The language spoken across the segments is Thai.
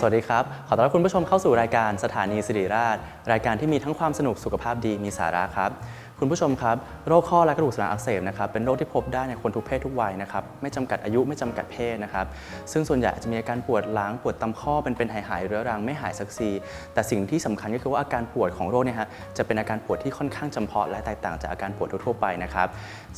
สวัสดีครับ ขอต้อนรับคุณผู้ชมเข้าสู่รายการสถานีสิริราช รายการที่มีทั้งความสนุกสุขภาพดีมีสาระครับ คุณผู้ชมครับโรคข้อและกระดูกสันหลังอักเสบนะครับเป็นโรคที่พบได้ในคนทุกเพศทุกวัยนะครับไม่จำกัดอายุไม่จำกัดเพศนะครับซึ่งส่วนใหญ่จะมีอาการปวดหลังปวดตามข้อเป็นเป็นหายหายๆเรื้อรังไม่หายสักทีแต่สิ่งที่สำคัญก็คือว่าอาการปวดของโรคเนี่ยฮะจะเป็นอาการปวดที่ค่อนข้างจำเพาะและแตกต่างจากอาการปวดทั่วๆไปนะครับ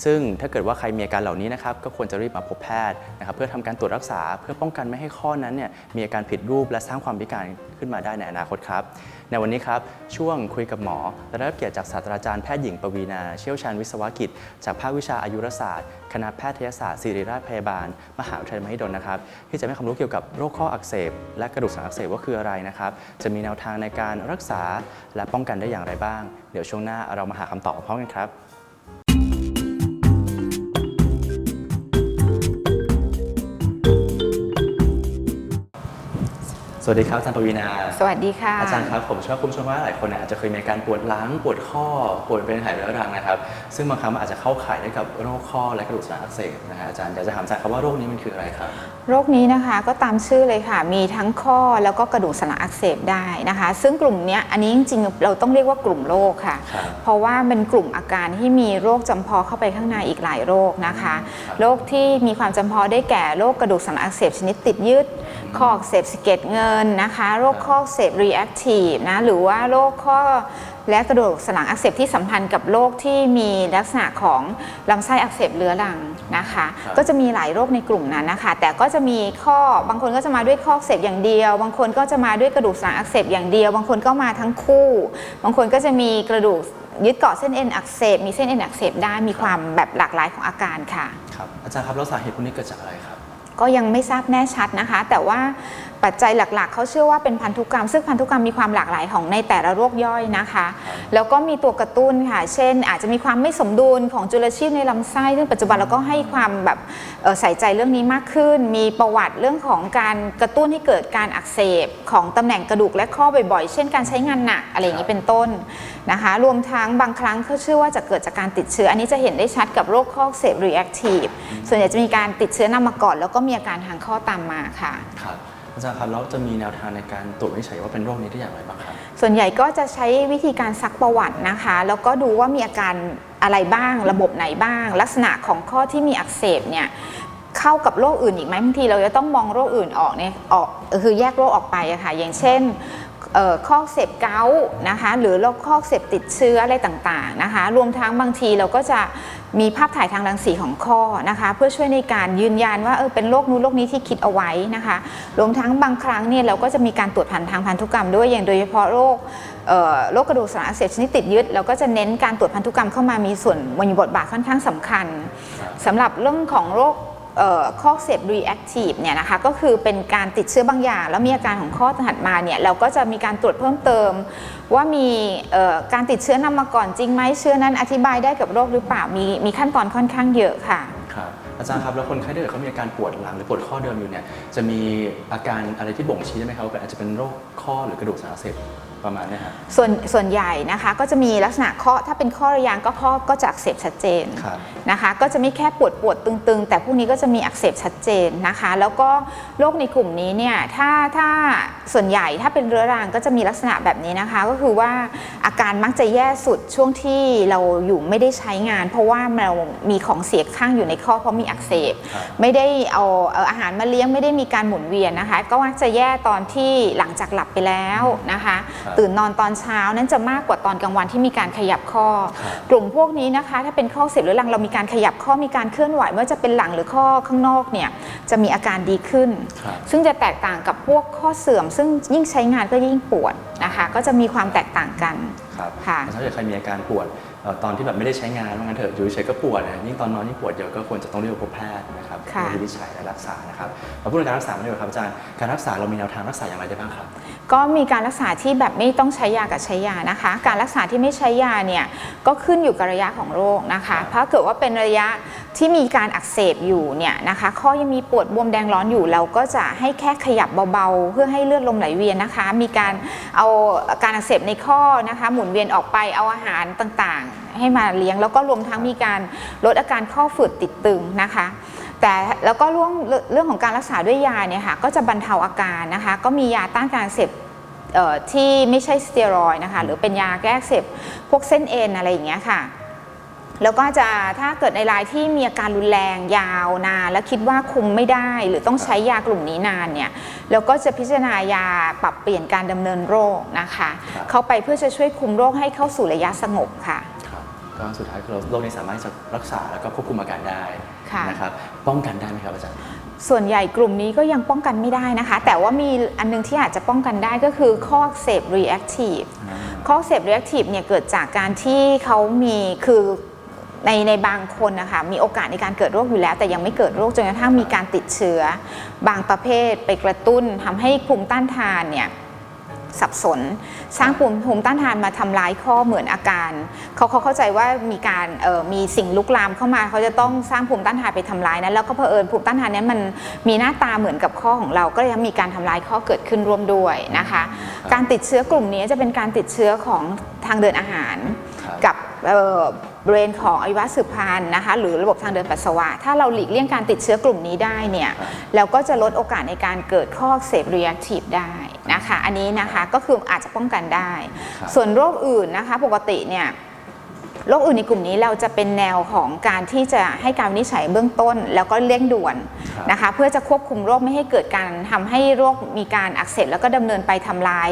ซึ่งถ้าเกิดว่าใครมีอาการเหล่านี้นะครับก็ควรจะรีบมาพบแพทย์นะครับเพื่อทำการตรวจรักษา เพื่อป้องกันไม่ให้ข้อนั้นเนี่ยมีอาการผิดรูปและสร้างความพิการขึ้นมาได้ในอนาคตครับในวันนี้ครับช่วงคุยกับหมอและได้รับเกียรติจากศาสตราจารย์แพทย์หญิงปวีนา เชี่ยวชาญวิศวกิจ จากภาควิชาอายุรศาสตร์ คณะแพทยศาสตร์ศิริราชพยาบาล มหาวิทยาลัยมหิดลนะครับ ที่จะให้ความรู้เกี่ยวกับโรคข้ออักเสบ และกระดูกสันหลังอักเสบว่าคืออะไรนะครับ จะมีแนวทางในการรักษาและป้องกันได้อย่างไรบ้าง เดี๋ยวช่วงหน้าเรามาหาคำตอบพร้อมกันครับ วัสดีครับอาจารย์ปวีนา สวัสดีค่ะ อาจารย์ครับผมเชื่อว่าคุณผู้ชมว่าหลายคนเนี่ยอาจจะเคยมีอาการปวดหลังปวดข้อ ปวดเป็นหายเรื้อรังนะครับ ซึ่งบางครั้งมันอาจจะเข้าข่ายได้กับโรคข้อและกระดูกสันหลังอักเสบนะฮะอาจารย์อยากจะถามอาจารย์ครับว่าโรคนี้มันคืออะไรครับ โรคนี้นะคะก็ตามชื่อเลยค่ะ มีทั้งข้อแล้วก็กระดูกสันหลังอักเสบได้นะคะ ซึ่งกลุ่มเนี้ยอันนี้จริงๆเราต้องเรียกว่ากลุ่มโรคค่ะ ครับ เพราะว่าเป็นกลุ่มอาการที่มีโรคจำเพาะเข้าไปข้างในอีกหลายโรคนะคะครับโรคที่มีความจำเพาะได้แก่โรคกระดูกสันหลังอักเสบชนิดติดยืด ข้ออักเสบสะเก็ดเงินนะคะ โรคข้ออักเสบ reactive นะหรือว่าโรคข้อและกระดูกสันหลังอักเสบที่สัมพันธ์กับโรคที่มีลักษณะของลำไส้อักเสบเรื้อรังนะคะครับก็จะมีหลายโรคในกลุ่มนั้นนะคะ แต่ก็จะมีข้อบางคนก็จะมาด้วยข้ออักเสบอย่างเดียว บางคนก็จะมาด้วยกระดูกสันหลังอักเสบอย่างเดียว บางคนก็มาทั้งคู่ บางคนก็จะมีกระดูกยึดเกาะเส้นเอ็นอักเสบมีเส้นเอ็นอักเสบได้มีความแบบหลากหลายของอาการค่ะครับอาจารย์ครับแล้วสาเหตุพวกนี้เกิดจากอะไรครับก็ยังไม่ทราบแน่ชัดนะคะ แต่ว่า ปัจจัยหลักๆ เขาเชื่อว่าเป็นพันธุกรรม ซึ่งพันธุกรรมมีความหลากหลายของในแต่ละโรคย่อยนะคะ แล้วก็มีตัวกระตุ้นค่ะ เช่น อาจจะมีความไม่สมดุลของจุลชีพในลำไส้ ซึ่งปัจจุบันเราก็ให้ความแบบเอ่อใส่ใจเรื่องนี้มากขึ้น มีประวัติเรื่องของการกระตุ้นให้เกิดการอักเสบของตำแหน่งกระดูกและข้อบ่อยๆ เช่น การใช้งานหนักอะไรอย่างนี้เป็นต้นนะคะ รวมทั้งบางครั้งเขาเชื่อว่าจะเกิดจากการติดเชื้อ อันนี้จะเห็นได้ชัดกับโรคข้ออักเสบ reactive ส่วนใหญ่จะมีการติดเชื้อนำมาก่อน แล้วก็มีอาการทางข้อตามมาค่ะครับ อาจารย์ครับแล้วจะมีแนวทางในการตรวจวินิจฉัยว่าเป็นโรคนี้ได้อย่างไรบ้างครับ ส่วนใหญ่ก็จะใช้วิธีการซักประวัตินะคะ แล้วก็ดูว่ามีอาการอะไรบ้างระบบไหนบ้าง ลักษณะของข้อที่มีอักเสบเนี่ย เข้ากับโรคอื่นอีกไหมบางทีเราจะต้องมองโรคอื่นออกเนี่ยออกคือแยกโรคออกไปอะค่ะอย่างเช่นเอ่อข้ออักเสบเกาต์นะคะหรือโรคข้ออักเสบติดเชื้ออะไรต่างๆนะคะ รวมทั้งบางทีเราก็จะมีภาพถ่ายทางรังสีของข้อนะคะ เพื่อช่วยในการยืนยันว่าเออเป็นโรคนู้นโรคนี้ที่คิดเอาไว้นะคะ รวมทั้งบางครั้งเนี่ยเราก็จะมีการตรวจพันทางพันธุกรรมด้วยอย่างโดยเฉพาะโรคเอ่อโรคกระดูกสันหลังอักเสบชนิดติดยึดเราก็จะเน้นการตรวจพันธุกรรมเข้ามามีส่วนมีบทบาทค่อนข้างสำคัญครับสำหรับเรื่องของโรคเอ่อ ข้อเสบ reactive เนี่ยนะคะก็คือเป็นการติดเชื้อบางอย่าง แล้วมีอาการของข้อถัดมาเนี่ยเราก็จะมีการตรวจเพิ่มเติม ว่ามีการติดเชื้อนำมาก่อนจริงไหมเชื้อนั้นอธิบายได้กับโรคหรือเปล่ามีมีขั้นตอนค่อนข้างเยอะค่ะครับอาจารย์ครับแล้วคนไข้ถ้าเกิดเขามีอาการปวดหลังหรือปวดข้อเดิมอยู่เนี่ยจะมีอาการอะไรที่บ่งชี้ได้ไหมครับว่าอาจจะเป็นโรคข้อหรือกระดูกสันหลังอักเสบ ประมาณเนี้ครับส่วนส่วนใหญ่นะคะก็จะมีลักษณะข้อถ้าเป็นข้อระยางก็ข้อก็จะอักเสบชัดเจนครับนะคะก็จะไม่แค่ปวดปวดตึง ๆ แต่พวกนี้ก็จะมีอักเสบชัดเจนนะคะ แล้วก็โรคในกลุ่มนี้เนี่ยถ้าถ้าส่วนใหญ่ถ้าเป็นเรื้อรังก็จะมีลักษณะแบบนี้นะคะ ก็คือว่าอาการมักจะแย่สุดช่วงที่เราอยู่ไม่ได้ใช้งาน เพราะว่าเรามีของเสียข้างอยู่ในข้อเพราะมีอักเสบครับไม่ได้เอาเอาอาหารมาเลี้ยงไม่ได้มีการหมุนเวียนนะคะ ก็มักจะแย่ตอนที่หลังจากหลับไปแล้วนะคะครับตื่นนอนตอนเช้านั้นจะมากกว่าตอนกลางวันที่มีการขยับข้อครับกลุ่มพวกนี้นะคะถ้าเป็นข้อเสียบหรือหลังเรามีการขยับข้อมีการเคลื่อนไหวไม่ว่าจะเป็นหลังหรือข้อข้างนอกเนี่ยจะมีอาการดีขึ้นครับซึ่งจะแตกต่างกับพวกข้อเสื่อม ซึ่งยิ่งใช้งานก็ยิ่งปวดนะคะ ก็จะมีความแตกต่างกันครับค่ะถ้าเกิดใครมีอาการปวดเอ่อ ตอนที่แบบไม่ได้ใช้งานว่างั้นเถอะอยู่เฉยๆก็ปวดนะยิ่งตอนนอนยิ่งปวดเยอะก็ควรจะต้องเรียกพบแพทย์นะครับค่ะเพื่อวินิจฉัยและรักษานะครับมาพูดถึงการรักษาไม่ดีกว่าครับอาจารย์การรักษาเรามีแนวทางรักษาอย่างไรได้บ้างครับ ก็มีการรักษาที่แบบไม่ต้องใช้ยากับใช้ยานะคะ การรักษาที่ไม่ใช้ยาเนี่ยก็ขึ้นอยู่กับระยะของโรคนะคะเพราะเกิดว่าเป็นระยะ ที่มีการอักเสบอยู่เนี่ยนะคะข้อยังมีปวดบวมแดงร้อนอยู่เราก็จะให้แค่ขยับเบาๆ เพื่อให้เลือดลมไหลเวียนนะคะ มีการเอาการอักเสบในข้อนะคะ หมุนเวียนออกไปเอาอาหารต่างๆ ให้มาเลี้ยง แล้วก็รวมทั้งมีการลดอาการข้อฝืดติดตึงนะคะแต่แล้วก็เรื่องเรื่องของการรักษาด้วยยาเนี่ยค่ะก็จะบรรเทาอาการนะคะ ก็มียาต้านการอักเสพที่ไม่ใช่สเตียรอยนะคะหรือเป็นยาแก้อักเสบพวกเส้นเอ็นอะไรอย่างเงี้ยค่ะ แล้วก็จะถ้าเกิดในรายที่มีอาการรุนแรงยาวนานแล้วคิดว่าคุมไม่ได้ หรือต้องใช้ยากลุ่มนี้นานเนี่ยแล้วก็จะพิจารณายาปรับเปลี่ยนการดำเนินโรคนะคะครับเข้าไปเพื่อจะช่วยคุมโรคให้เข้าสู่ระยะสงบค่ะครับก็สุดท้ายคือโรคนี้สามารถจะรักษาแล้วก็ควบคุมอาการได้ค่ะนะครับป้องกันได้ไหมครับอาจารย์ส่วนใหญ่กลุ่มนี้ก็ยังป้องกันไม่ได้นะคะ แต่ว่ามีอันนึงที่อาจจะป้องกันได้ก็คือข้ออักเสบ reactive ข้ออักเสบ reactive เนี่ยเกิดจากการที่เขามีคือ ในในบางคนนะคะมีโอกาสในการเกิดโรคอยู่แล้ว แต่ยังไม่เกิดโรคจนกระทั่งมีการติดเชื้อ บางประเภทไปกระตุ้นทำให้ภูมิต้านทานเนี่ยสับสน สร้างภูมิภูมิต้านทานมาทำร้ายข้อเหมือนอาการเขาเขาเข้าใจว่ามีการมีสิ่งลุกลามเข้ามาเขาจะต้องสร้างภูมิต้านทานไปทำร้ายนั้นแล้วก็เผอิญภูมิต้านทานนั้นมันมีหน้าตาเหมือนกับข้อของเรา ก็เลยมีการทำร้ายข้อเกิดขึ้นร่วมด้วยนะคะ การติดเชื้อกลุ่มนี้จะเป็นการติดเชื้อของทางเดินอาหาร กับเอ่อบริเวณของอวัยวะสืบพันธุ์นะคะหรือระบบทางเดินปัสสาวะ ถ้าเราหลีกเลี่ยงการติดเชื้อกลุ่มนี้ได้เนี่ยครับเราก็จะลดโอกาสในการเกิดข้ออักเสบ reactive ได้นะคะ อันนี้นะคะก็คืออาจจะป้องกันได้ครับส่วนโรคอื่นนะคะปกติเนี่ยโรคอื่นในกลุ่มนี้เราจะเป็นแนวของการที่จะให้การวินิจฉัยเบื้องต้น แล้วก็เร่งด่วนครับนะคะเพื่อจะควบคุมโรคไม่ให้เกิดการทำให้โรคมีการอักเสบแล้วก็ดำเนินไปทำร้าย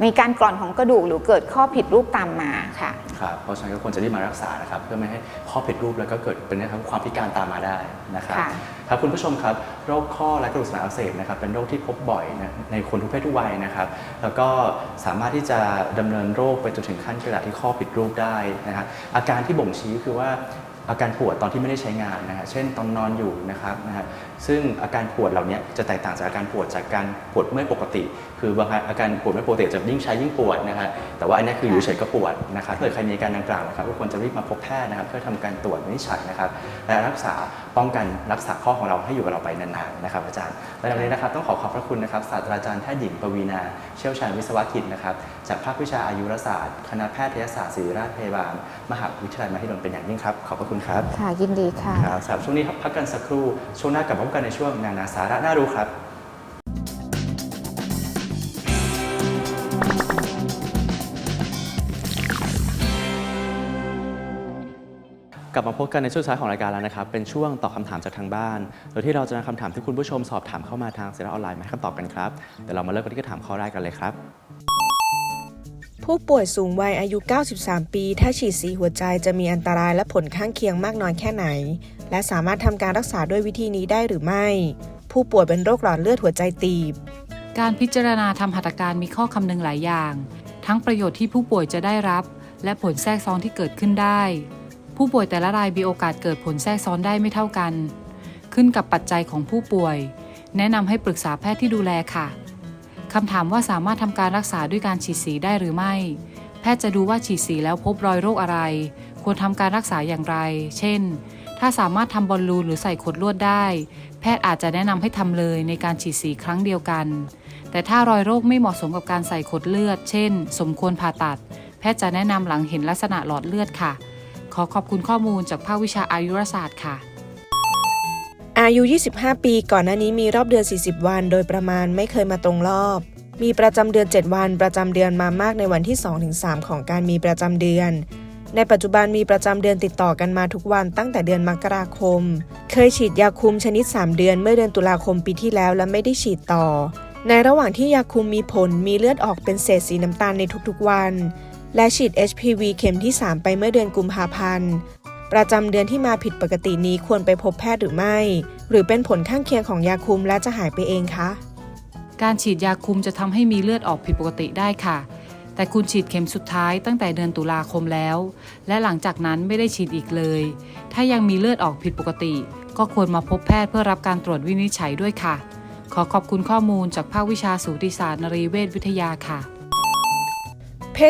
เอ่อมีการกร่อนของกระดูกหรือเกิดข้อผิดรูปตามมาค่ะครับเพราะฉะนั้นก็ควรจะรีบมารักษานะครับเพื่อไม่ให้ข้อผิดรูปแล้วก็เกิดเป็นนะครับความพิการตามมาได้นะครับค่ะครับคุณผู้ชมครับโรคข้อและกระดูกสันหลังอักเสบนะครับเป็นโรคที่พบบ่อยนะในคนทุกเพศทุกวัยนะครับ แล้วก็สามารถที่จะดำเนินโรคไปจนถึงขั้นกระดาษที่ข้อผิดรูปได้นะครับอาการที่บ่งชี้คือว่า อาการปวดตอนที่ไม่ได้ใช้งานนะฮะเช่นตอนนอนอยู่นะครับนะฮะซึ่งอาการปวดเหล่านี้จะแตกต่างจากอาการปวดจากการปวดเมื่อยปกติ คือบางอาการปวดเมื่อปกติจะยิ่งใช้ยิ่งปวดนะฮะแต่ว่าอันนี้คืออยู่เฉยก็ปวดนะครับถ้าเกิดใครมีอาการดังกล่าวนะครับก็ควรจะรีบมาพบแพทย์นะครับเพื่อทำการตรวจวินิจฉัยนะครับและรักษาป้องกันรักษาข้อของเราให้อยู่กับเราไปนานๆนะครับอาจารย์และในวันนี้นะครับต้องขอขอบพระคุณนะครับศาสตราจารย์แพทย์หญิงปวีนา เชี่ยวชาญวิศวกิจนะครับจากภาควิชาอายุรศาสตร์ คณะแพทยศาสตร์ศิริราชพยาบาล มหาวิทยาลัยมหิดลเป็นอย่างยิ่งครับ ขอบพระคุณครับค่ะยินดีค่ะครับสำหรับช่วงนี้พักกันสักครู่ช่วงหน้ากลับมาพบกันในช่วงนานาสาระน่ารู้ครับ กลับมาพบกันในช่วงสุดท้ายของรายการแล้วนะครับ เป็นช่วงตอบคำถามจากทางบ้าน โดยที่เราจะนำคำถามที่คุณผู้ชมสอบถามเข้ามาทางเสียงออนไลน์มาให้คำตอบกันครับ เดี๋ยวเรามาเริ่มกันที่คำถามข้อแรกกันเลยครับ ผู้ป่วยสูงวัยอายุ 93 ปี ถ้าฉีดสีหัวใจจะมีอันตรายและผลข้างเคียงมากน้อยแค่ไหน และสามารถทำการรักษาด้วยวิธีนี้ได้หรือไม่ ผู้ป่วยเป็นโรคหลอดเลือดหัวใจตีบ การพิจารณาทำหัตถการมีข้อคำนึงหลายอย่าง ทั้งประโยชน์ที่ผู้ป่วยจะได้รับ และผลแทรกซ้อนที่เกิดขึ้นได้ ผู้ป่วยแต่ละรายมีโอกาสเกิดผลแทรกซ้อนได้ไม่เท่ากัน ขึ้นกับปัจจัยของผู้ป่วย แนะนำให้ปรึกษาแพทย์ที่ดูแลค่ะคำถามว่าสามารถทำการรักษาด้วยการฉีดสีได้หรือไม่ แพทย์จะดูว่าฉีดสีแล้วพบรอยโรคอะไร ควรทำการรักษาอย่างไร เช่น ถ้าสามารถทำบอลลูนหรือใส่ขดลวดได้ แพทย์อาจจะแนะนำให้ทำเลยในการฉีดสีครั้งเดียวกัน แต่ถ้ารอยโรคไม่เหมาะสมกับการใส่ขดเลือด เช่น สมควรผ่าตัด แพทย์จะแนะนำหลังเห็นลักษณะหลอดเลือดค่ะ ขอขอบคุณข้อมูลจากภาควิชาอายุรศาสตร์ค่ะ อายุ 25 ปีก่อนหน้านี้มีรอบเดือน 40 วัน โดยประมาณไม่เคยมาตรงรอบ มีประจำเดือน 7 วัน ประจำเดือนมามากในวันที่ 2-3 ของการมีประจำเดือนในปัจจุบันมีประจำเดือนติดต่อกันมาทุกวันตั้งแต่เดือนมกราคม เคยฉีดยาคุมชนิด 3 เดือนเมื่อเดือนตุลาคมปีที่แล้วและไม่ได้ฉีดต่อ ในระหว่างที่ยาคุมมีผลมีเลือดออกเป็นเศษสีน้ำตาลในทุกๆวัน และฉีด HPV เข็มที่ 3 ไปเมื่อเดือนกุมภาพันธ์ ประจำเดือนที่มาผิดปกตินี้ควรไปพบแพทย์หรือไม่ หรือเป็นผลข้างเคียงของยาคุมและจะหายไปเองคะ การฉีดยาคุมจะทำให้มีเลือดออกผิดปกติได้ค่ะ แต่คุณฉีดเข็มสุดท้ายตั้งแต่เดือนตุลาคมแล้ว และหลังจากนั้นไม่ได้ฉีดอีกเลย ถ้ายังมีเลือดออกผิดปกติ ก็ควรมาพบแพทย์เพื่อรับการตรวจวินิจฉัยด้วยค่ะ ขอขอบคุณข้อมูลจากภาควิชาสูติศาสตร์นรีเวชวิทยาค่ะ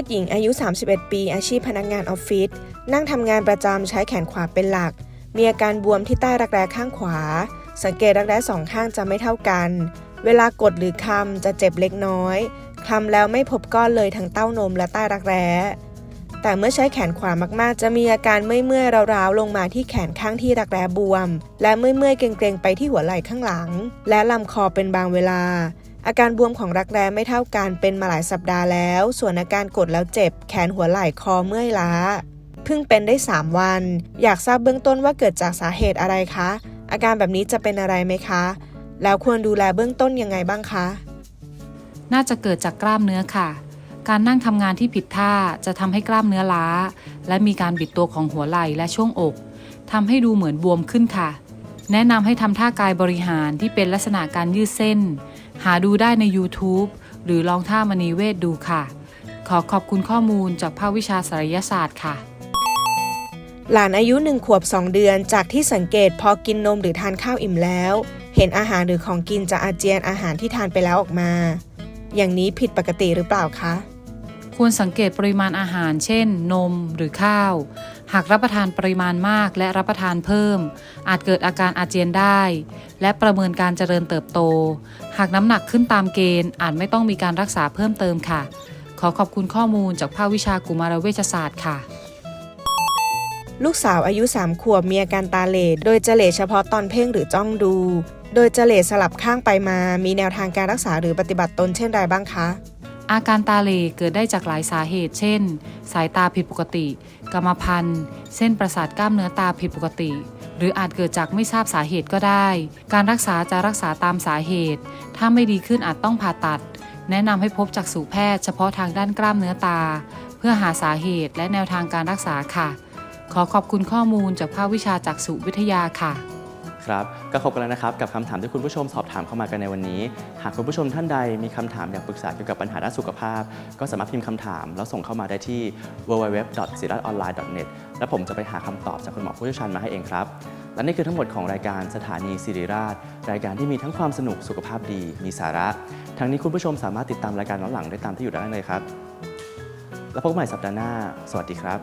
ศหญิงอายุ 31 ปี อาชีพพนักงานออฟฟิศ นั่งทำงานประจำใช้แขนขวาเป็นหลัก มีอาการบวมที่ใต้รักแร้ข้างขวา สังเกตรักแร้สองข้างจะไม่เท่ากัน เวลากดหรือคลำจะเจ็บเล็กน้อย คลำแล้วไม่พบก้อนเลยทั้งเต้านมและใต้รักแร้ แต่เมื่อใช้แขนขวามากๆ จะมีอาการเมื่อยๆร้าวๆ ลงมาที่แขนข้างที่รักแร้บวม และเมื่อยๆเกร็งๆไปที่หัวไหล่ข้างหลัง และลำคอเป็นบางเวลา อาการบวมของรักแร้ไม่เท่ากันเป็นมาหลายสัปดาห์แล้ว ส่วนอาการกดแล้วเจ็บ แขนหัวไหล่คอเมื่อยล้า เพิ่งเป็นได้ 3 วัน อยากทราบเบื้องต้นว่าเกิดจากสาเหตุอะไรคะ อาการแบบนี้จะเป็นอะไรไหมคะ แล้วควรดูแลเบื้องต้นยังไงบ้างคะ น่าจะเกิดจากกล้ามเนื้อค่ะ การนั่งทำงานที่ผิดท่าจะทำให้กล้ามเนื้อล้า และมีการบิดตัวของหัวไหล่และช่วงอกทำให้ดูเหมือนบวมขึ้นค่ะ แนะนำให้ทำท่ากายบริหารที่เป็นลักษณะการยืดเส้น หาดูได้ใน YouTube หรือลองท่ามณีเวทดูค่ะ ขอขอบคุณข้อมูลจากภาควิชาศัลยศาสตร์ค่ะ หลานอายุหนึ่งขวบ 2 เดือน จากที่สังเกตพอกินนมหรือทานข้าวอิ่มแล้ว เห็นอาหารหรือของกินจะอาเจียนอาหารที่ทานไปแล้วออกมา อย่างนี้ผิดปกติหรือเปล่าคะควรสังเกตปริมาณอาหารเช่น นมหรือข้าว หากรับประทานปริมาณมากและรับประทานเพิ่ม อาจเกิดอาการอาเจียนได้ และประเมินการเจริญเติบโต หากน้ำหนักขึ้นตามเกณฑ์ อาจไม่ต้องมีการรักษาเพิ่มเติมค่ะ ขอขอบคุณข้อมูลจากภาควิชากุมารเวชศาสตร์ค่ะ ลูกสาวอายุ 3 ขวบมีอาการตาเหลดโดยจะเหลดเฉพาะตอนเพ่งหรือจ้องดู โดยจะเหลดสลับข้างไปมา มีแนวทางการรักษาหรือปฏิบัติตนเช่นไรบ้างคะ อาการตาเหลเกิดได้จากหลายสาเหตุ เช่น สายตาผิดปกติ กรรมพันธุ์ เส้นประสาทกล้ามเนื้อตาผิดปกติ หรืออาจเกิดจากไม่ทราบสาเหตุก็ได้ การรักษาจะรักษาตามสาเหตุ ถ้าไม่ดีขึ้นอาจต้องผ่าตัด แนะนำให้พบจักษุแพทย์เฉพาะทางด้านกล้ามเนื้อตา เพื่อหาสาเหตุและแนวทางการรักษาค่ะ ขอขอบคุณข้อมูลจากภาควิชาจักษุวิทยาค่ะ ครับก็ครบกันแล้วนะครับกับคำถามที่คุณผู้ชมสอบถามเข้ามากันในวันนี้ หากคุณผู้ชมท่านใดมีคำถามอยากปรึกษาเกี่ยวกับปัญหาด้านสุขภาพ ก็สามารถพิมพ์คำถาม แล้วส่งเข้ามาได้ที่ www.siratonline.net และผมจะไปหาคำตอบจากคุณหมอผู้เชี่ยวชาญมาให้เองครับ และนี่คือทั้งหมดของรายการสถานีสิริราช รายการที่มีทั้งความสนุกสุขภาพดี มีสาระ ทั้งนี้คุณผู้ชมสามารถติดตามรายการย้อนหลังได้ตามที่อยู่ด้านล่างเลยครับ แล้วพบกันใหม่สัปดาห์หน้า สวัสดีครับ